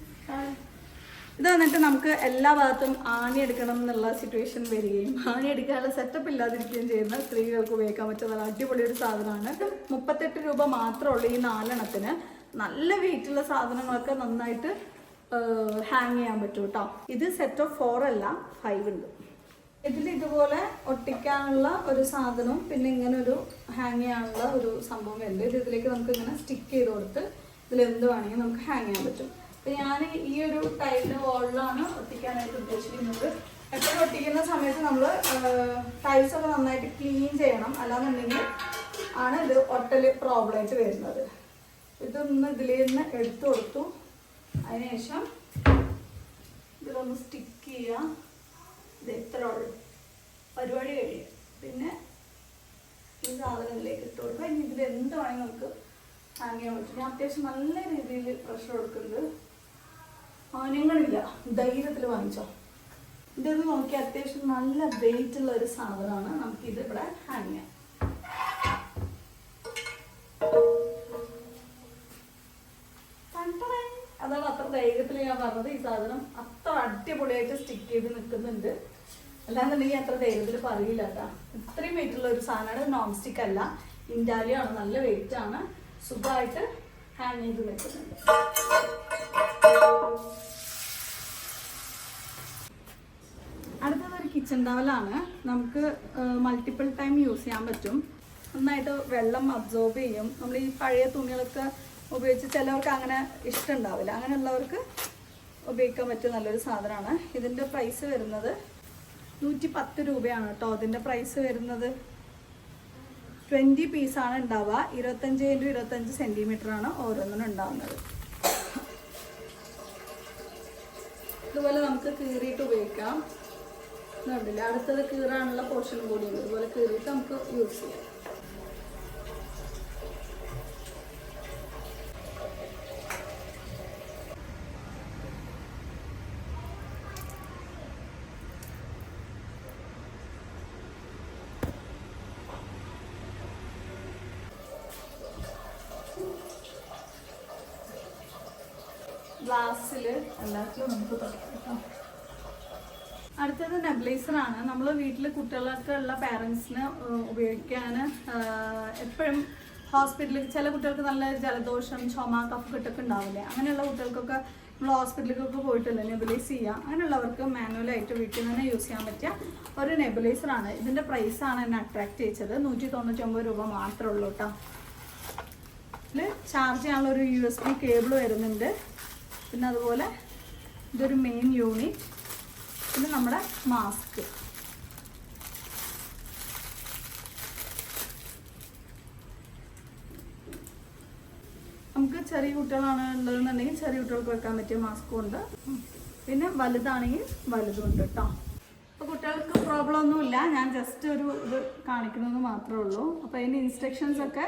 ഇത് വന്നിട്ട് നമുക്ക് എല്ലാ ഭാഗത്തും ആണി എടുക്കണം എന്നുള്ള സിറ്റുവേഷൻ വരികയും ആണി എടുക്കാനുള്ള സെറ്റപ്പ് ഇല്ലാതിരിക്കുകയും ചെയ്യുന്ന സ്ത്രീകൾക്ക് ഉപയോഗിക്കാൻ പറ്റുന്ന നല്ല അടിപൊളി ഒരു സാധനമാണ്. മുപ്പത്തെട്ട് രൂപ മാത്രമേ ഉള്ളൂ ഈ നാലെണ്ണത്തിന്. നല്ല വെയിറ്റുള്ള സാധനങ്ങളൊക്കെ നന്നായിട്ട് ഹാങ് ചെയ്യാൻ പറ്റും കേട്ടോ ഇത് സെറ്റ് ഓഫ് ഫോർ അല്ല ഫൈവ് ഉണ്ട്. ഇതിൽ ഇതുപോലെ ഒട്ടിക്കാനുള്ള ഒരു സാധനവും പിന്നെ ഇങ്ങനെ ഒരു ഹാങ് ചെയ്യാനുള്ള ഒരു സംഭവം ഉണ്ട് ഇത് ഇതിലേക്ക് നമുക്ക് ഇങ്ങനെ സ്റ്റിക്ക് ചെയ്ത് കൊടുത്ത് ഇതിൽ എന്ത് വേണമെങ്കിൽ നമുക്ക് ഹാങ് ചെയ്യാൻ പറ്റും. അപ്പൊ ഞാൻ ഈ ഒരു ടൈലിന്റെ വോളിലാണ് ഒട്ടിക്കാനായിട്ട് ഉദ്ദേശിക്കുന്നത്. എപ്പോഴും ഒട്ടിക്കുന്ന സമയത്ത് നമ്മൾ ടൈൽസ് ഒക്കെ നന്നായിട്ട് ക്ലീൻ ചെയ്യണം. അല്ലാന്നുണ്ടെങ്കിൽ ആണ് ഇത് ഒട്ടൽ പ്രോബ്ലം ആയിട്ട് വരുന്നത്. ഇതൊന്ന് ഇതിൽ നിന്ന് എടുത്തു കൊടുത്തു. അതിനുശേഷം ഇതിലൊന്ന് സ്റ്റിക്ക് ചെയ്യുക ഇത് എത്ര ഉള്ളു. പരിപാടി കഴിയും പിന്നെ ഈ സാധനങ്ങളിലേക്ക് ഇട്ട് കൊടുക്കുക ഇനി ഇതിൽ എന്ത് വേണമെങ്കിൽ നമുക്ക് ഹാങ് ചെയ്യാൻ പറ്റും. ഞാൻ അത്യാവശ്യം നല്ല രീതിയിൽ പ്രഷർ കൊടുക്കുന്നുണ്ട്. ആനങ്ങളില്ല ധൈര്യത്തിൽ വാങ്ങിച്ചോ. ഇതൊന്ന് നോക്കി അത്യാവശ്യം നല്ല വെയിറ്റ് ഉള്ള ഒരു സാധനമാണ്. നമുക്ക് ഇത് ഇവിടെ ഹാങ് ചെയ്യാം. അതാണ് അത്ര ധൈര്യത്തിൽ ഞാൻ പറഞ്ഞത് ഈ സാധനം. അത്ര അടിപൊളിയായിട്ട് സ്റ്റിക്ക് ചെയ്ത് നിൽക്കുന്നുണ്ട് അല്ലാന്നുണ്ടെങ്കിൽ അത്ര ധൈര്യത്തിൽ പറയില്ല കേട്ടോ. ഇത്രയും വെയിറ്റ് ഉള്ള ഒരു സാധനമാണ് നോൺ സ്റ്റിക്ക് അല്ല. ഇൻഡാലിയാണ് നല്ല വെയിറ്റ് ആണ്. സുഖമായിട്ട് ഹാങ് ചെയ്ത് നിൽക്കുന്നുണ്ട് അടുത്തത് ഒരു കിച്ചൺ ടവലാണ് നമുക്ക് മൾട്ടിപ്പിൾ ടൈം യൂസ് ചെയ്യാൻ പറ്റും. നന്നായിട്ട് വെള്ളം അബ്സോർബ് ചെയ്യും. നമ്മൾ ഈ പഴയ തുണികളൊക്കെ ഉപയോഗിച്ച് ചിലവർക്ക് അങ്ങനെ ഇഷ്ടമുണ്ടാവില്ല അങ്ങനെയുള്ളവർക്ക് ഉപയോഗിക്കാൻ പറ്റിയ നല്ലൊരു സാധനമാണ്. ഇതിന്റെ പ്രൈസ് വരുന്നത് നൂറ്റി പത്ത് രൂപയാണ് കേട്ടോ. ഇതിന്റെ പ്രൈസ് വരുന്നത് ട്വന്റി പീസാണ് ഉണ്ടാവുക. ഇരുപത്തഞ്ച് ഇന്റു ഇരുപത്തഞ്ച് സെന്റിമീറ്റർ ആണ് ഓരോന്നിനും ഉണ്ടാവുന്നത്. ഇതുപോലെ നമുക്ക് കീറിയിട്ട് ഉപയോഗിക്കാം. അടുത്തത് കീറാനുള്ള പോർഷൻ കൂടിയുണ്ട് ഇതുപോലെ കീറിയിട്ട് നമുക്ക് യൂസ് ചെയ്യാം. ഗ്ലാസ്സിൽ എല്ലാത്തിലും നമുക്ക് തുടക്കാം അടുത്തത് നെബ്ലൈസർ ആണ് നമ്മൾ വീട്ടിൽ കുട്ടികളൊക്കെ ഉള്ള പാരൻസിന് ഉപയോഗിക്കാൻ എപ്പോഴും ഹോസ്പിറ്റലിൽ ചില കുട്ടികൾക്ക് നല്ല ജലദോഷം ചുമ കഫ് കിട്ടൊക്കെ ഉണ്ടാവില്ലേ? അങ്ങനെയുള്ള കുട്ടികൾക്കൊക്കെ നമ്മൾ ഹോസ്പിറ്റലിലേക്കൊക്കെ പോയിട്ടില്ല നെബുലൈസ് ചെയ്യുക അങ്ങനെയുള്ളവർക്ക് മാനുവലായിട്ട് വീട്ടിൽ തന്നെ യൂസ് ചെയ്യാൻ പറ്റിയ ഒരു നെബുലൈസറാണ് ഇതിന്റെ പ്രൈസാണ് എന്നെ അട്രാക്ട് ചെയ്തത് നൂറ്റി തൊണ്ണൂറ്റൊമ്പത് രൂപ മാത്രമേ ഉള്ളൂ കേട്ടോ. ഇതിൽ ചാർജ് ചെയ്യാനുള്ള ഒരു യു എസ് ബി കേബിൾ വരുന്നുണ്ട്. പിന്നെ അതുപോലെ ഇതൊരു മെയിൻ യൂണിറ്റ് പിന്നെ നമ്മുടെ മാസ്ക് നമുക്ക് ചെറിയ കുട്ടികളാണ് ഉള്ളതെന്നുണ്ടെങ്കിൽ ചെറിയ കുട്ടികൾക്ക് വെക്കാൻ പറ്റിയ മാസ്കും ഉണ്ട്. പിന്നെ വലുതാണെങ്കിൽ വലുതും ഉണ്ട് കേട്ടോ അപ്പോൾ കുട്ടികൾക്ക് പ്രോബ്ലം ഒന്നുമില്ല. ഞാൻ ജസ്റ്റ് ഒരു ഇത് കാണിക്കുന്നത് മാത്രമേ ഉള്ളൂ. അപ്പോൾ അതിന്റെ ഇൻസ്ട്രക്ഷൻസ് ഒക്കെ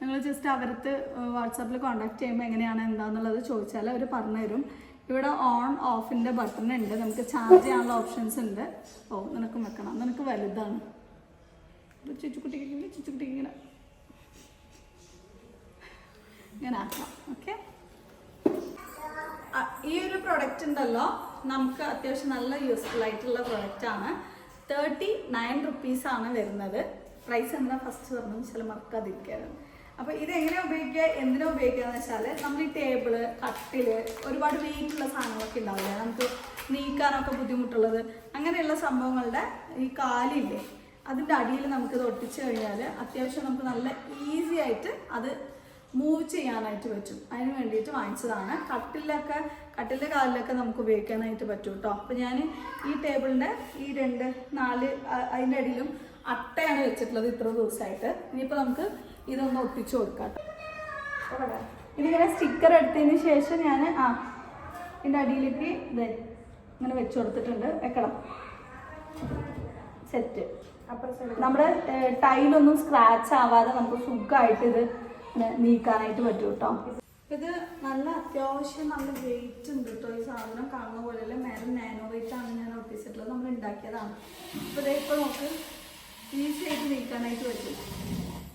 നിങ്ങൾ ജസ്റ്റ് അവരത്ത് വാട്സാപ്പിൽ കോൺടാക്ട് ചെയ്യുമ്പോൾ എങ്ങനെയാണ് എന്താണെന്നുള്ളത് ചോദിച്ചാൽ അവർ പറഞ്ഞുതരും. ഇവിടെ ഓൺ ഓഫിന്റെ ബട്ടൺ ഉണ്ട്. നമുക്ക് ചാർജ് ചെയ്യാനുള്ള ഓപ്ഷൻസ് ഉണ്ട്. ഓ നിനക്ക് വെക്കണം. നിനക്ക് വലുതാണ്. ചുച്ചുക്കുട്ടിക്ക് ഇങ്ങനെ ഇങ്ങനെ. ആക്കാം. ഓക്കെ ഈ ഒരു പ്രൊഡക്റ്റ് ഉണ്ടല്ലോ. നമുക്ക് അത്യാവശ്യം നല്ല യൂസ്ഫുൾ ആയിട്ടുള്ള പ്രൊഡക്റ്റ് ആണ്. തേർട്ടി നയൻ റുപ്പീസ് ആണ് വരുന്നത്. പ്രൈസ് എന്താ ഫസ്റ്റ് പറഞ്ഞു ചില മറക്കാതിരിക്കാനും അപ്പോൾ ഇത് എങ്ങനെ ഉപയോഗിക്കുക? എന്തിനാ ഉപയോഗിക്കുക എന്ന് വെച്ചാൽ നമ്മൾ ഈ ടേബിൾ കട്ടിൽ ഒരുപാട് വെയിറ്റുള്ള സാധനങ്ങളൊക്കെ ഉണ്ടാവില്ലേ? നമുക്ക് നീക്കാനൊക്കെ ബുദ്ധിമുട്ടുള്ളത്. അങ്ങനെയുള്ള സംഭവങ്ങളുടെ ഈ കാലില്ലേ അതിന്റെ അടിയിൽ നമുക്കിത് ഒട്ടിച്ച് കഴിഞ്ഞാൽ അത്യാവശ്യം നമുക്ക് നല്ല ഈസി ആയിട്ട് അത് മൂവ് ചെയ്യാനായിട്ട് പറ്റും. അതിന് വേണ്ടിയിട്ട് വാങ്ങിച്ചതാണ്. കട്ടിലൊക്കെ കട്ടിലിന്റെ കാലിലൊക്കെ നമുക്ക് ഉപയോഗിക്കാനായിട്ട് പറ്റും കേട്ടോ അപ്പോൾ ഞാൻ ഈ ടേബിളിന്റെ ഈ രണ്ട് നാല് അതിന്റെ അടിയിലും അട്ടയാണ് വെച്ചിട്ടുള്ളത് ഇത്ര ദിവസമായിട്ട്. ഇനിയിപ്പോൾ നമുക്ക് ഇതൊന്ന് ഒട്ടിച്ചു കൊടുക്കാം. ഇവിടെ. ഇതിങ്ങനെ സ്റ്റിക്കർ എടുത്തതിന് ശേഷം ഞാൻ ആ ഇതിന്റെ അടിയിലേക്ക് ഇത് ഇങ്ങനെ വെച്ച് കൊടുത്തിട്ടുണ്ട്. വെക്കണം. സെറ്റ് നമ്മുടെ ടൈലൊന്നും സ്ക്രാച്ച് ആവാതെ നമുക്ക് സുഖമായിട്ട് ഇത് നീക്കാനായിട്ട് പറ്റും കേട്ടോ ഇത് നല്ല അത്യാവശ്യം നല്ല വെയിറ്റ് ഉണ്ട് കേട്ടോ ഈ സാധനം കാണുന്ന പോലെയല്ല മേലും നാനോ വെയിറ്റ് ആണ് ഞാൻ ഒട്ടിച്ചിട്ടുള്ളത്. നമ്മൾ ഉണ്ടാക്കിയതാണ്. അപ്പോൾ ഇതേ ഇപ്പോൾ നമുക്ക് ഈസി ആയിട്ട് നീക്കാനായിട്ട് പറ്റും.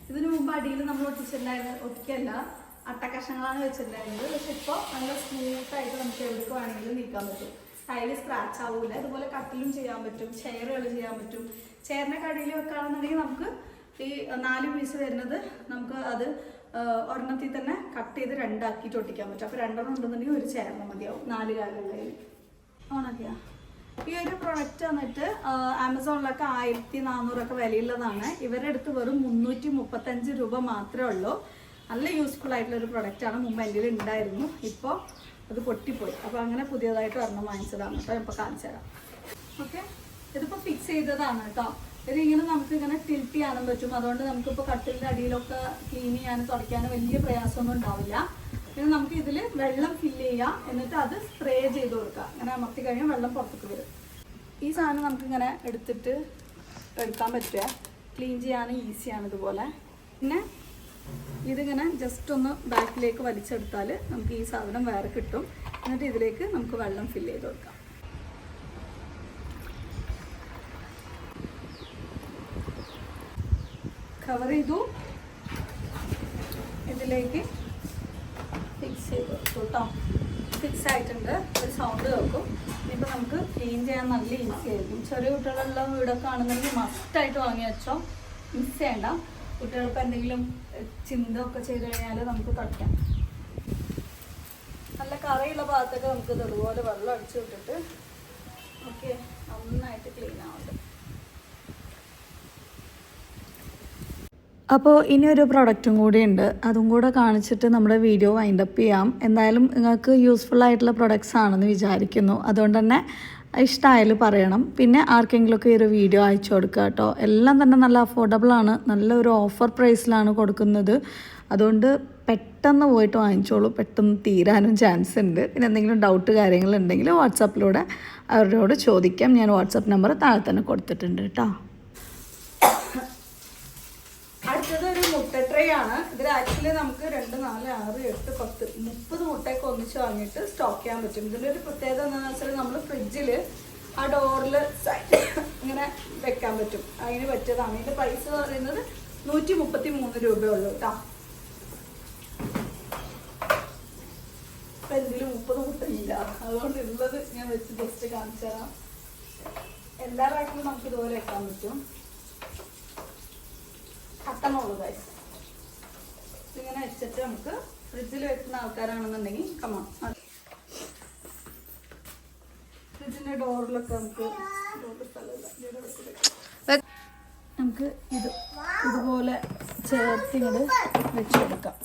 ഇതിനു മുമ്പ് അടിയിൽ നമ്മൾ ഒട്ടിച്ചിട്ടുണ്ടായിരുന്നത് ഒട്ടിക്കല്ല അട്ടക്കഷങ്ങളാണ് വെച്ചിട്ടുണ്ടായിരുന്നത്. പക്ഷെ ഇപ്പോൾ നല്ല സ്മൂത്ത് ആയിട്ട് നമുക്ക് എവിടേക്ക് വേണമെങ്കിലും നീക്കാൻ പറ്റും. ടൈൽ സ്ക്രാച്ച് ആവൂല. അതുപോലെ കട്ടിലും ചെയ്യാൻ പറ്റും. ചെയറുകൾ ചെയ്യാൻ പറ്റും. ചെയറിന്റെ കടയിൽ വെക്കുകയാണെന്നുണ്ടെങ്കിൽ നമുക്ക് ഈ നാല് പീസ് വരുന്നത് നമുക്ക് അത് ഒരെണ്ണത്തിൽ തന്നെ കട്ട് ചെയ്ത് രണ്ടാക്കിയിട്ട് ഒട്ടിക്കാൻ പറ്റും. അപ്പോൾ രണ്ടെണ്ണം ഉണ്ടെന്നുണ്ടെങ്കിൽ ഒരു ചേർന്ന് മതിയാവും. നാല് കാലങ്ങളിൽ ഓണാക്കിയാ? ഈ ഒരു പ്രൊഡക്റ്റ് വന്നിട്ട് ആമസോണിലൊക്കെ ആയിരത്തി നാനൂറൊക്കെ വിലയുള്ളതാണ്. ഇവരുടെ അടുത്ത് വെറും മുന്നൂറ്റി മുപ്പത്തഞ്ച് രൂപ മാത്രമേ ഉള്ളൂ. നല്ല യൂസ്ഫുൾ ആയിട്ടുള്ള ഒരു പ്രൊഡക്റ്റാണ് മുമ്പ് എന്റെ ഉണ്ടായിരുന്നു. ഇപ്പോൾ അത് പൊട്ടിപ്പോയി. അപ്പോൾ അങ്ങനെ പുതിയതായിട്ട് ഒരെണ്ണം വാങ്ങിച്ചതാണ് കേട്ടോ. ഇപ്പോൾ കാണിച്ചു തരാം. ഓക്കെ ഇതിപ്പോൾ ഫിക്സ് ചെയ്തതാണ് കേട്ടോ. ഇത് ഇങ്ങനെ നമുക്ക് ഇങ്ങനെ ടിൽറ്റ് ചെയ്യാനും പറ്റും. അതുകൊണ്ട് നമുക്കിപ്പോൾ കട്ടിലിന്റെ അടിയിലൊക്കെ ക്ലീൻ ചെയ്യാനും തുടയ്ക്കാനും വലിയ പ്രയാസമൊന്നും ഉണ്ടാവില്ല. പിന്നെ നമുക്ക് ഇതിൽ വെള്ളം ഫില്ല് ചെയ്യാം. എന്നിട്ട് അത് സ്പ്രേ ചെയ്ത് കൊടുക്കാം അങ്ങനെ അമർത്തി കഴിഞ്ഞാൽ വെള്ളം പുറത്തേക്ക് വരും. ഈ സാധനം നമുക്കിങ്ങനെ എടുത്തിട്ട് എടുക്കാൻ പറ്റുക. ക്ലീൻ ചെയ്യാൻ ഈസിയാണ് ഇതുപോലെ. പിന്നെ ഇതിങ്ങനെ ജസ്റ്റ് ഒന്ന് ബാക്കിലേക്ക് വലിച്ചെടുത്താൽ നമുക്ക് ഈ സാധനം വേറെ കിട്ടും. എന്നിട്ട് ഇതിലേക്ക് നമുക്ക് വെള്ളം ഫില്ല് ചെയ്ത് കൊടുക്കാം. കവർ ചെയ്തു. ഇതിലേക്ക് ഫിക്സ് ചെയ്ത് വെക്കും കേട്ടോ ഫിക്സ് ആയിട്ടുണ്ട്. ഒരു സൗണ്ട് കേൾക്കും. ഇനിയിപ്പോൾ നമുക്ക് ക്ലീൻ ചെയ്യാൻ നല്ല ഈസി ആയിരിക്കും. ചെറിയ കുട്ടികളുള്ള വീടൊക്കെ ആണെന്നുണ്ടെങ്കിൽ മസ്റ്റായിട്ട് വാങ്ങി വെച്ചോ. മിസ് ചെയ്യണ്ട. കുട്ടികൾക്ക് എന്തെങ്കിലും എഹ്, ചിന്തയൊക്കെ ചെയ്ത് കഴിഞ്ഞാൽ നമുക്ക് തുടക്കാം. നല്ല കറിയുള്ള ഭാഗത്തൊക്കെ നമുക്ക് അതുപോലെ വെള്ളം അടിച്ചു വിട്ടിട്ട് ഓക്കെ നന്നായിട്ട് ക്ലീൻ ആവുന്നുണ്ട് അപ്പോൾ ഇനി ഒരു പ്രൊഡക്റ്റും കൂടി ഉണ്ട്. അതും കൂടെ കാണിച്ചിട്ട് നമ്മുടെ വീഡിയോ വൈൻഡപ്പ് ചെയ്യാം. എന്തായാലും നിങ്ങൾക്ക് യൂസ്ഫുൾ ആയിട്ടുള്ള പ്രൊഡക്ട്സ് ആണെന്ന് വിചാരിക്കുന്നു. അതുകൊണ്ട് തന്നെ ഇഷ്ടമായാലും പറയണം. പിന്നെ ആർക്കെങ്കിലുമൊക്കെ ഒരു വീഡിയോ അയച്ചു കൊടുക്കുക കേട്ടോ. എല്ലാം തന്നെ നല്ല അഫോർഡബിൾ ആണ്. നല്ലൊരു ഓഫർ പ്രൈസിലാണ് കൊടുക്കുന്നത്. അതുകൊണ്ട് പെട്ടെന്ന് പോയിട്ട് വാങ്ങിച്ചോളൂ. പെട്ടെന്ന് തീരാനും ചാൻസ് ഉണ്ട്. പിന്നെ എന്തെങ്കിലും ഡൗട്ട് കാര്യങ്ങളുണ്ടെങ്കിൽ വാട്സാപ്പിലൂടെ അവരോട് ചോദിക്കാം. ഞാൻ വാട്സാപ്പ് നമ്പർ താഴെ തന്നെ കൊടുത്തിട്ടുണ്ട് കേട്ടോ അടുത്തത് ഒരു മുട്ട ട്രേ ഇതിൽ ആക്ച്വലി നമുക്ക് രണ്ട് നാല് ആറ് എട്ട് പത്ത് മുപ്പത് മുട്ടയൊക്കെ ഒന്നിച്ച് വാങ്ങിയിട്ട് സ്റ്റോക്ക് ചെയ്യാൻ പറ്റും. ഇതിന്റെ ഒരു പ്രത്യേകത എന്താണെന്ന് വെച്ചാൽ നമ്മൾ ഫ്രിഡ്ജിൽ ആ ഡോറിൽ ഇങ്ങനെ വെക്കാൻ പറ്റും. അതിന് പറ്റിയതാണ്. ഇതിന്റെ പ്രൈസ് പറയുന്നത് നൂറ്റി മുപ്പത്തി മൂന്ന് രൂപയുള്ളൂ കേട്ടോ ഇപ്പം എന്തിലും മുപ്പത് മുട്ട ഇല്ല. അതുകൊണ്ട് ഉള്ളത് ഞാൻ വെച്ച് ജസ്റ്റ് കാണിച്ചു തരാം. എല്ലാ റാക്കിലും നമുക്ക് ഇതുപോലെ വെക്കാൻ പറ്റും. കട്ടണുള്ളൂ ഗൈസ് ഇങ്ങനെ വെച്ചിട്ട് നമുക്ക് ഫ്രിഡ്ജിൽ വെക്കുന്ന ആൾക്കാരാണെന്നുണ്ടെങ്കിൽ കമാ ഫ്രിഡ്ജിന്റെ ഡോറിലൊക്കെ നമുക്ക് നമുക്ക് ഇത് ഇതുപോലെ ചേർത്തിങ്ങോട് വെച്ചെടുക്കാം വെച്ച് കൊടുക്കാം.